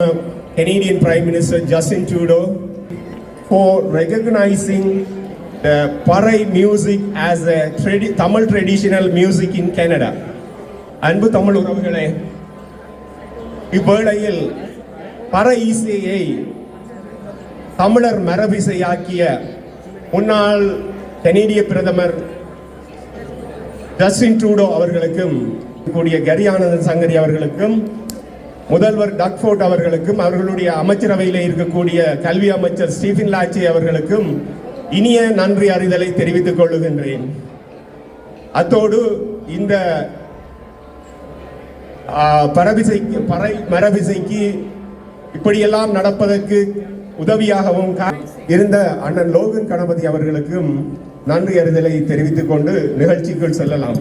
Canadian Prime Minister Justin Trudeau for recognizing the Parai music as a tradi- Tamil traditional music in Canada. அன்பு தமிழ் உறவுகளே இவ்வேளையில் பற இசையை தமிழர் மரபிசையாக்கிய முன்னாள் கனேடிய பிரதமர் ஜஸ்டின் ட்ரூடோ அவர்களுக்கும் கூடிய கரியானந்தன் சங்கரி அவர்களுக்கும் முதல்வர் டக்ஃபோர்ட் அவர்களுக்கும் அவர்களுடைய அமைச்சரவையில் இருக்கக்கூடிய கல்வி அமைச்சர் ஸ்டீஃபன் லாச்சி அவர்களுக்கும் இனிய நன்றி அறிதலை தெரிவித்துக் கொள்ளுகின்றேன். அத்தோடு இந்த பரவிசைக்கு பறை மரபிசைக்கு இப்படியெல்லாம் நடப்பதற்கு உதவியாகவும் கா- இருந்த அண்ணன் லோகன் கணபதி அவர்களுக்கும் நன்றி அறிதலை தெரிவித்துக் கொண்டு நிகழ்ச்சிக்குள் செல்லலாம்.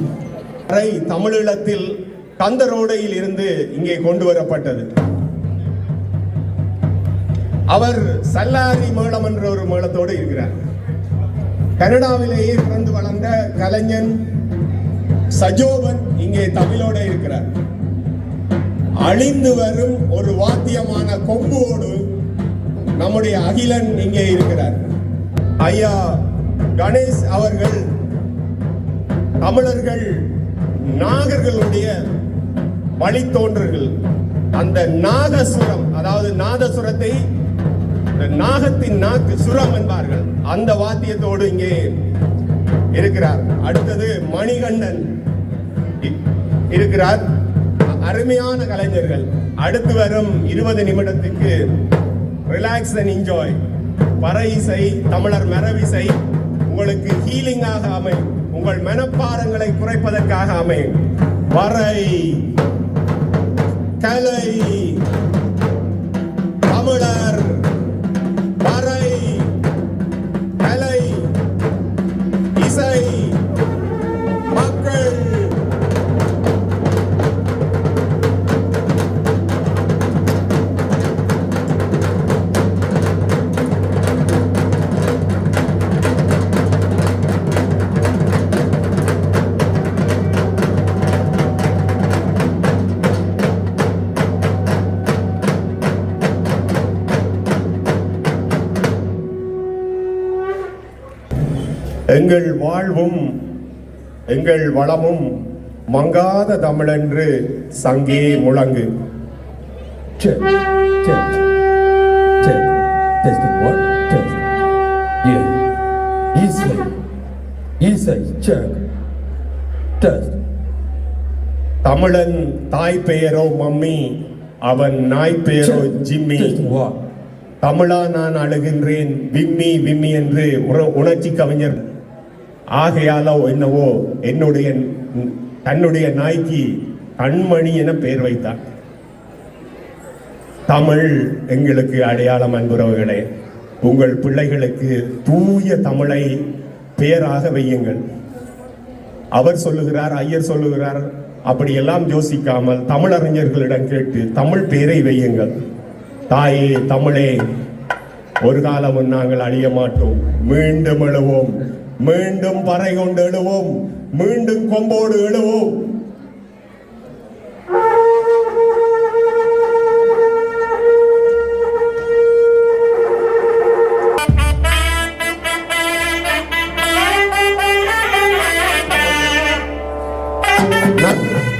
பறை தமிழீழத்தில் கந்தரோடையில் இருந்து இங்கே கொண்டு வரப்பட்டது. அவர் சல்லாரி மேளம் என்ற ஒரு மேளத்தோடு இருக்கிறார். கனடாவிலேயே பிறந்து வளர்ந்த கலைஞன் சஜோவன் இங்கே தமிழோட இருக்கிறார். அழிந்து வரும் ஒரு வாத்தியமான கொம்போடு நம்முடைய அகிலன் இங்கே இருக்கிறார். ஐயா கணேஷ் அவர்கள் தமிழர்கள் நாகர்களுடைய வழித்தோன்றர்கள் அந்த நாகசுரம் அதாவது நாதசுரத்தை நாகத்தின் நாக்கு சுரம் என்பார்கள். அந்த வாத்தியத்தோடு இங்கே இருக்கிறார். அடுத்தது மணிகண்டன். இருக்கிறார். அருமையான கலைஞர்கள். அடுத்து வரும் இருபது நிமிடத்துக்கு ரிலாக்ஸ் அண்ட் என்ஜாய் பற இசை தமிழர் மரவிசை உங்களுக்கு ஹீலிங்காக அமையும். உங்கள் மனப்பாரங்களை குறைப்பதற்காக அமையும். வரை எங்கள் வாழ்வும் எங்கள் வளமும் மங்காத தமிழென்று சங்கே முழங்கு Check, check, check. Testing one, test. Yeah. Easy, easy, check. Test. தமிழன் தாய் பெயரோ மம்மி அவன் நாய் பெயரோ. ஜிம்மி. தமிழா நான் அழுகின்றேன் விம்மி விம்மி என்று உணர்ச்சி கவிஞர் ஆகையாலோ என்னவோ என்னுடைய தன்னுடைய நாய்க்கு கண்மணி என பெயர் வைத்தார். தமிழ் எங்களுக்கு அடையாளம் அன்புறவுகளே உங்கள் பிள்ளைகளுக்கு தூய தமிழை பெயராக வையுங்கள். அவர் சொல்லுகிறார் ஐயர் சொல்லுகிறார் அப்படியெல்லாம் யோசிக்காமல் தமிழறிஞர்களிடம் கேட்டு தமிழ் பெயரை வையுங்கள். தாயே தமிழே ஒரு காலமும் நாங்கள் அழிய மாட்டோம் மீண்டும் எழுவோம். மீண்டும் பறை கொண்டு எழுவோம். மீண்டும் கொம்போடு எழுவோம். Thank